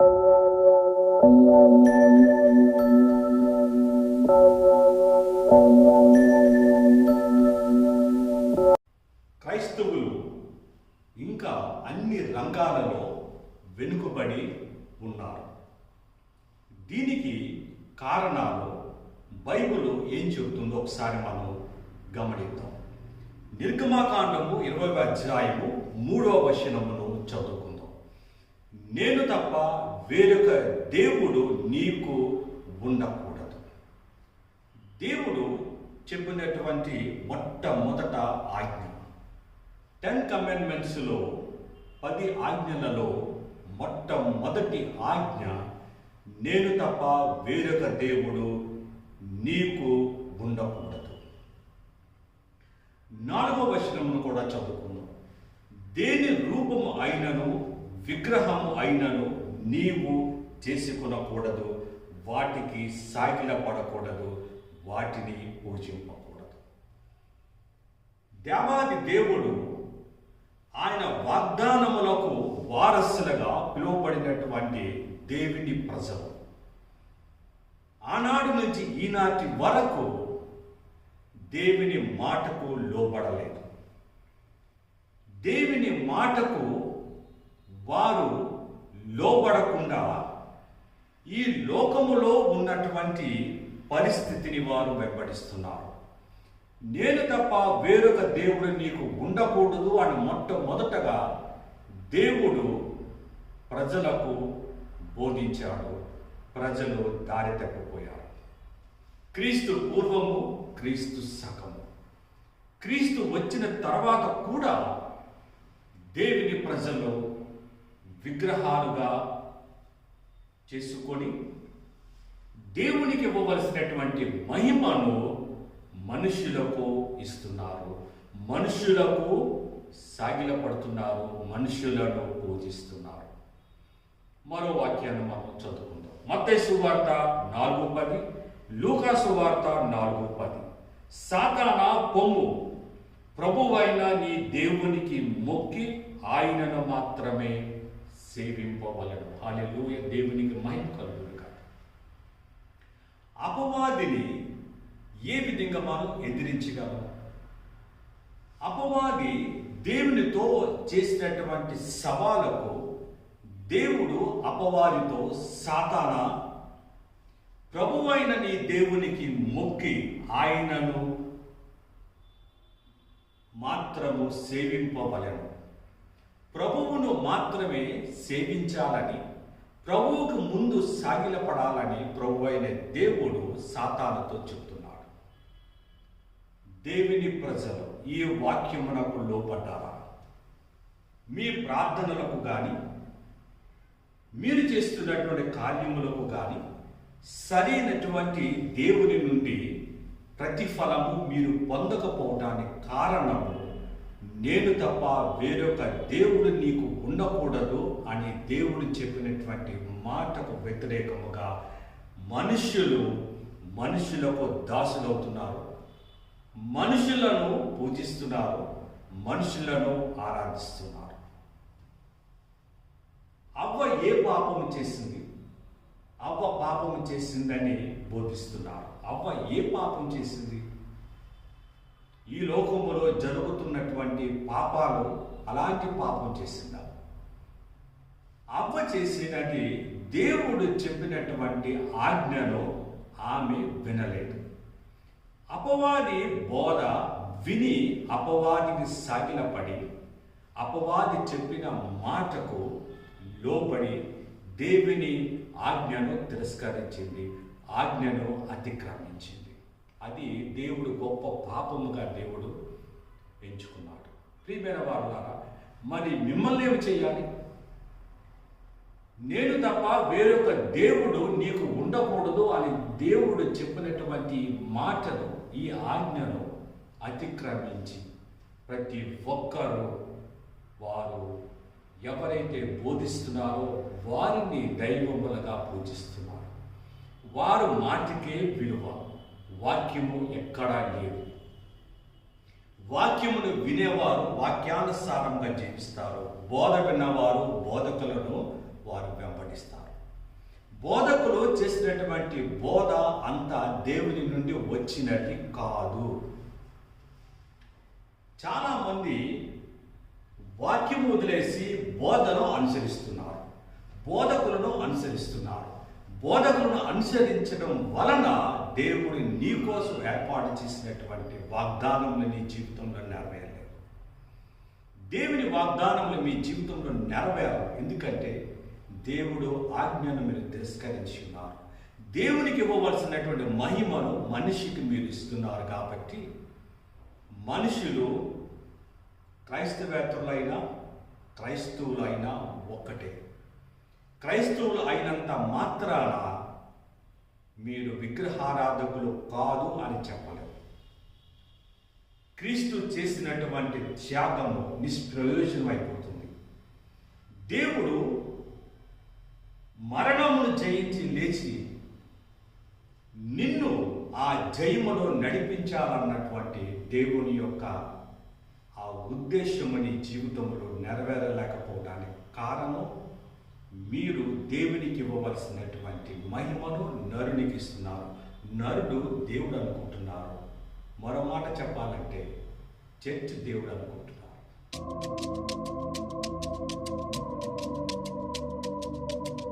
క్రైస్తవులు ఇంకా అన్ని రంగాలలో వెనుకబడి ఉన్నారు. దీనికి కారణాలు బైబుల్ ఏం చెబుతుందో ఒకసారి మనం గమనిద్దాం. నిర్గమాకాండము ఇరవై అధ్యాయము మూడవ వచనమును చదువుకుందాం. నేను తప్ప వేరొక దేవుడు నీకు ఉండకూడదు. దేవుడు చెప్పినటువంటి మొట్టమొదట ఆజ్ఞ. టెన్ కమాండ్మెంట్స్లో పది ఆజ్ఞలలో మొట్టమొదటి ఆజ్ఞ నేను తప్ప వేరొక దేవుడు నీకు ఉండకూడదు. నాలుగవ వచనమును కూడా చదువుకున్నాం దేని రూపము అయినను విగ్రహము అయినను నీవు చేసుకునకూడదు వాటికి సాగిల పడకూడదు వాటిని పూజింపకూడదు దేవాది దేవుడు ఆయన వాగ్దానములకు వారసులుగా పిలువబడినటువంటి దేవుని ప్రజలు. ఆనాడు నుంచి ఈనాటి వరకు దేవుని మాటకు లోబడలేదు. దేవుని మాటకు వారు లోబడకుండా ఈ లోకములో ఉన్నటువంటి పరిస్థితిని వారు వెంబడిస్తున్నారు. నేను తప్ప వేరొక దేవుడు నీకు ఉండకూడదు అని మొట్టమొదటగా దేవుడు ప్రజలకు బోధించాడు. ప్రజలు దారి తప్పిపోయారు. క్రీస్తు పూర్వము క్రీస్తు సగము క్రీస్తు వచ్చిన తర్వాత కూడా దేవుని ప్రజలు విగ్రహాలుగా చేసుకొని దేవునికి ఇవ్వవలసినటువంటి మహిమను మనుషులకు ఇస్తున్నారు. మనుషులకు సాగిలపడుతున్నారు. మనుషులను పూజిస్తున్నారు. మరో వాక్యాన్ని మనం చదువుకుందాం. మత్తేసు వార్త నాలుగు పది లూకాసు వార్త నాలుగు పది. సాతాన పొమ్ము ప్రభువైన నీ దేవునికి మొక్కి ఆయనను మాత్రమే సేవింపవలను. హాలెలూయ దేవునికి మహిమ కలుగును కాదు అపవాదిని ఏ విధంగా మనం ఎదిరించగలం? అపవాది దేవునితో చేసినటువంటి సవాలకు దేవుడు అపవాదితో సాతాన ప్రభువైన నీ దేవునికి మొక్కి ఆయనను మాత్రము సేవింపవలను. ప్రభువును మాత్రమే సేవించాలని ప్రభువుకు ముందు సాగిలపడాలని ప్రభు అయిన దేవుడు సాతానుతో చెప్తున్నాడు. దేవుని ప్రజలు ఈ వాక్యమునకు లోపడ్డారా మీ ప్రార్థనలకు కానీ మీరు చేస్తున్నటువంటి కార్యములకు కానీ సరైనటువంటి దేవుని నుండి ప్రతిఫలము మీరు పొందకపోవడానికి కారణము నేను తప్ప వేరొక దేవుడు నీకు ఉండకూడదు అని దేవుడు చెప్పినటువంటి మాటకు వ్యతిరేకముగా మనుష్యులు మనుషులకు దాసులవుతున్నారు. మనుషులను పూజిస్తున్నారు మనుషులను ఆరాధిస్తున్నారు. అవ్వ ఏ పాపము చేసింది? అవ్వ పాపము చేసిందని బోధిస్తున్నారు. అవ్వ ఏ పాపం చేసింది? ఈ లోకములో జరుగుతున్నటువంటి పాపాలు అలాంటి పాపం చేసిందా? అవ్వ చేసినది దేవుడు చెప్పినటువంటి ఆజ్ఞలో ఆమె వినలేదు. అపవాది బోధ విని అపవాదికి సాగిలపడి అపవాది చెప్పిన మాటకు లోబడి దేవుని ఆజ్ఞను తిరస్కరించింది ఆజ్ఞను అతిక్రమించింది. అది దేవుడు గొప్ప పాపముగా దేవుడు ఎంచుకున్నాడు. ప్రియమైన వారు మరి మిమ్మల్ని ఏమి చేయాలి? నేను తప్ప వేరొక దేవుడు నీకు ఉండకూడదు అని దేవుడు చెప్పినటువంటి మాటను ఈ ఆజ్ఞను అతిక్రమించి ప్రతి ఒక్కరూ వారు ఎవరైతే బోధిస్తున్నారో వారిని దైవములుగా పూజిస్తున్నారు. వారు మాటికే విలువ. వాక్యము ఎక్కడా లేదు. వాక్యమును వినేవారు వాక్యానుసారంగా జీవిస్తారు. బోధ విన్నవారు బోధకులను వారు వెంబడిస్తారు. బోధకులు చేసినటువంటి బోధ అంతా దేవుని నుండి వచ్చినది కాదు. చాలామంది వాక్యం వదిలేసి బోధను అనుసరిస్తున్నారు. బోధకులను అనుసరిస్తున్నారు. బోధకులను అనుసరించడం వలన దేవుడు నీ కోసం ఏర్పాటు చేసినటువంటి వాగ్దానములు నీ జీవితంలో నెరవేరలేవు దేవుని వాగ్దానములు మీ జీవితంలో నెరవేరవు. ఎందుకంటే దేవుడు ఆజ్ఞను మీరు తిరస్కరించి ఉన్నారు. దేవునికి ఇవ్వవలసినటువంటి మహిమను మనిషికి మీరు ఇస్తున్నారు కాబట్టి మనుషులు క్రైస్తవేత్తలైనా క్రైస్తవులైనా ఒక్కటే. క్రైస్తవులు అయినంత మాత్రాన మీరు విగ్రహారాధకులు కాదు అని చెప్పలేదు క్రీస్తు చేసినటువంటి త్యాగము నిష్ప్రయోజనమైపోతుంది. దేవుడు మరణమును జయించి లేచి నిన్ను ఆ జయములో నడిపించాలన్నటువంటి దేవుని యొక్క ఆ ఉద్దేశము నీ జీవితంలో నెరవేరలేకపోవడానికి కారణం మీరు దేవునికి ఇవ్వవలసినటువంటి మహిమను నరునికి ఇస్తున్నారు. నరుడు దేవుడు అనుకుంటున్నారు. మరో మాట చెప్పాలంటే చర్చ్ దేవుడు అనుకుంటున్నారు.